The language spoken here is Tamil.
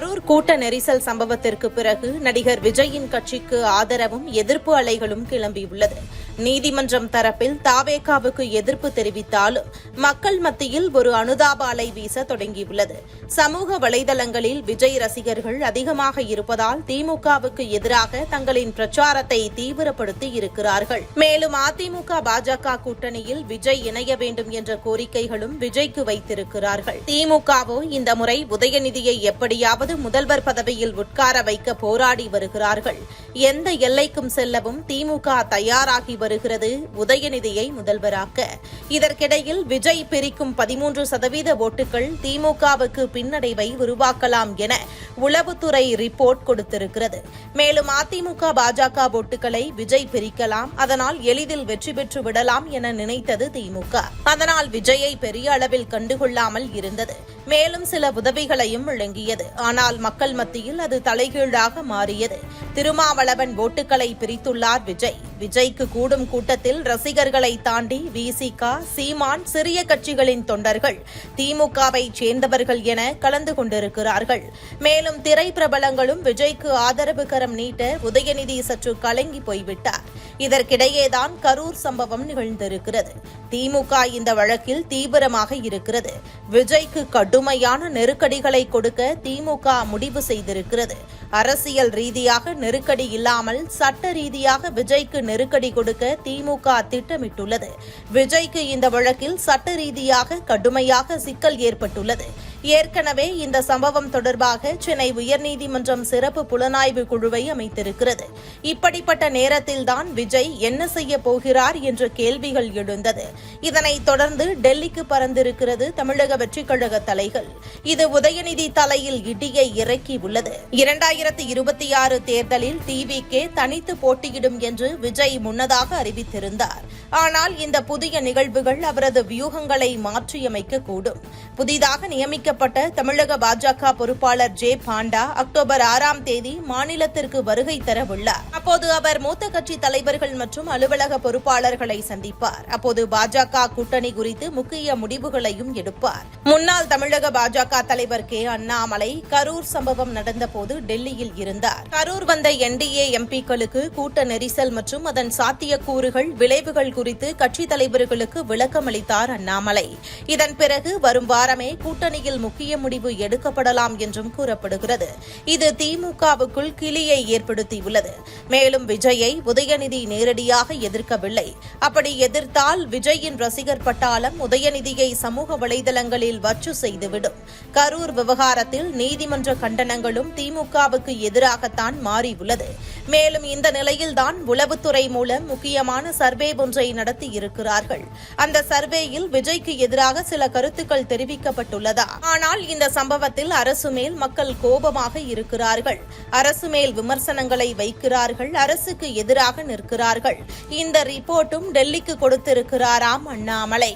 கரூர் கூட்ட நெரிசல் சம்பவத்திற்கு பிறகு நடிகர் விஜயின் கட்சிக்கு ஆதரவும் எதிர்ப்பு அலைகளும் கிளம்பியுள்ளது. நீதிமன்றம் தரப்பில் தாவேகாவுக்கு எதிர்ப்பு தெரிவித்தாலும் மக்கள் மத்தியில் ஒரு அனுதாப அலை வீச தொடங்கியுள்ளது. சமூக வலைதளங்களில் விஜய் ரசிகர்கள் அதிகமாக இருப்பதால் திமுகவுக்கு எதிராக தங்களின் பிரச்சாரத்தை தீவிரப்படுத்தி இருக்கிறார்கள். மேலும் அதிமுக பாஜக கூட்டணியில் விஜய் இணைய வேண்டும் என்ற கோரிக்கைகளும் விஜய்க்கு வைத்திருக்கிறார்கள். திமுகவோ இந்த முறை உதயநிதியை எப்படியாவது முதல்வர் பதவியில் உட்கார வைக்க போராடி வருகிறார்கள். எந்த எல்லைக்கும் செல்லவும் திமுக தயாராகி வருகிறது உதயநிதியை முதல்வராக்க. இதற்கிடையில் விஜய் பிரிக்கும் பதிமூன்று சதவீத ஓட்டுகள் திமுகவுக்கு பின்னடைவை உருவாக்கலாம் என உளவுத்துறை ரிப்போர்ட் கொடுத்திருக்கிறது. மேலும் அதிமுக பாஜக ஓட்டுகளை விஜய் பிரிக்கலாம். அதனால் எளிதில் வெற்றி பெற்று விடலாம் என நினைத்தது திமுக. அதனால் விஜயை பெரிய அளவில் கண்டுகொள்ளாமல் இருந்தது. மேலும் சில உதவிகளையும் வழங்கியது. ஆனால் மக்கள் மத்தியில் அது தலைகீழாக மாறியது. திருமாவளவன் ஓட்டுகளை பிரித்துள்ளார் விஜய். விஜய்க்கு கூடும் கூட்டத்தில் ரசிகர்களை தாண்டி விசிக சீமான் சிறிய கட்சிகளின் தொண்டர்கள் திமுகவை சேர்ந்தவர்கள் என கலந்து கொண்டிருக்கிறார்கள். மேலும் திரை பிரபலங்களும் விஜய்க்கு ஆதரவு கரம் நீட்ட உதயநிதி சற்று கலங்கி போய்விட்டார். இதற்கிடையேதான் கரூர் சம்பவம் நிகழ்ந்திருக்கிறது. திமுக இந்த வழக்கில் தீவிரமாக இருக்கிறது. விஜய்க்கு கடுமையான நெருக்கடிகளை கொடுக்க திமுக முடிவு செய்திருக்கிறது. அரசியல் ரீதியாக நெருக்கடி இல்லாமல் சட்ட ரீதியாக விஜய்க்கு நெருக்கடி கொடுக்க திமுக திட்டமிட்டுள்ளது. விஜய்க்கு இந்த வழக்கில் சட்ட ரீதியாக கடுமையாக சிக்கல் ஏற்பட்டுள்ளது. ஏற்கனவே இந்த சம்பவம் தொடர்பாக சென்னை உயர்நீதிமன்றம் சிறப்பு புலனாய்வு குழுவை அமைத்திருக்கிறது. இப்படிப்பட்ட நேரத்தில்தான் விஜய் என்ன செய்ய போகிறார் என்ற கேள்விகள் எழுந்தது. இதனைத் தொடர்ந்து டெல்லிக்கு பறந்திருக்கிறது தமிழக வெற்றிக் கழக தலைகள். இது உதயநிதி தலையில் இடியை இறக்கி உள்ளது. இரண்டாயிரத்தி இருபத்தி ஆறு தேர்தலில் டிவிக்கே தனித்து போட்டியிடும் என்று விஜய் முன்னதாக அறிவித்திருந்தார். ஆனால் இந்த புதிய நிகழ்வுகள் அவரது வியூகங்களை மாற்றியமைக்க கூடும் புதிதாக நியமிக்கப்பட்ட தமிழக பாஜக பொறுப்பாளர் ஜே பாண்டா அக்டோபர் ஆறாம் தேதி மாநிலத்திற்கு வருகை தரவுள்ளார். அப்போது அவர் மூத்த கட்சி தலைவர்கள் மற்றும் அலுவலக பொறுப்பாளர்களை சந்திப்பார். அப்போது பாஜக கூட்டணி குறித்து முக்கிய முடிவுகளையும் எடுப்பார். முன்னாள் தமிழக பாஜக தலைவர் கே. அண்ணாமலை கரூர் சம்பவம் நடந்தபோது டெல்லியில் இருந்தார். கரூர் வந்த என்டிஏ எம்பிக்களுக்கு கூட்ட நெரிசல் மற்றும் அதன் சாத்தியக்கூறுகள் விளைவுகள் குறித்து கட்சித் தலைவர்களுக்கு விளக்கம் அளித்தார் அண்ணாமலை. இதன் பிறகு வரும் வாரமே கூட்டணியில் முக்கிய முடிவு எடுக்கப்படலாம் என்றும் கூறப்படுகிறது. இது திமுகவுக்குள் கிளியை ஏற்படுத்தியுள்ளது. மேலும் விஜயை உதயநிதி நேரடியாக எதிர்க்கவில்லை. அப்படி எதிர்த்தால் விஜயின் ரசிகர் பட்டாளம் உதயநிதியை சமூக வலைதளங்களில் வச்சு செய்துவிடும். கரூர் விவகாரத்தில் நீதிமன்ற கண்டனங்களும் திமுகவுக்கு எதிராகத்தான் மாறியுள்ளது. மேலும் இந்த நிலையில்தான் உளவுத்துறை மூலம் முக்கியமான சர்வே ஒன்றை நடத்தி இருக்கிறார்கள் அந்த சர்வேயில் விஜய்க்கு எதிராக சில கருத்துக்கள் தெரிவிக்கப்பட்டுள்ளதா? ஆனால் இந்த சம்பவத்தில் அரசு மேல் மக்கள் கோபமாக இருக்கிறார்கள். அரசு மேல் விமர்சனங்களை வைக்கிறார்கள். அரசுக்கு எதிராக நிற்கிறார்கள். இந்த ரிப்போர்ட்டும் டெல்லிக்கு கொடுத்திருக்கிறாராம் அண்ணாமலை.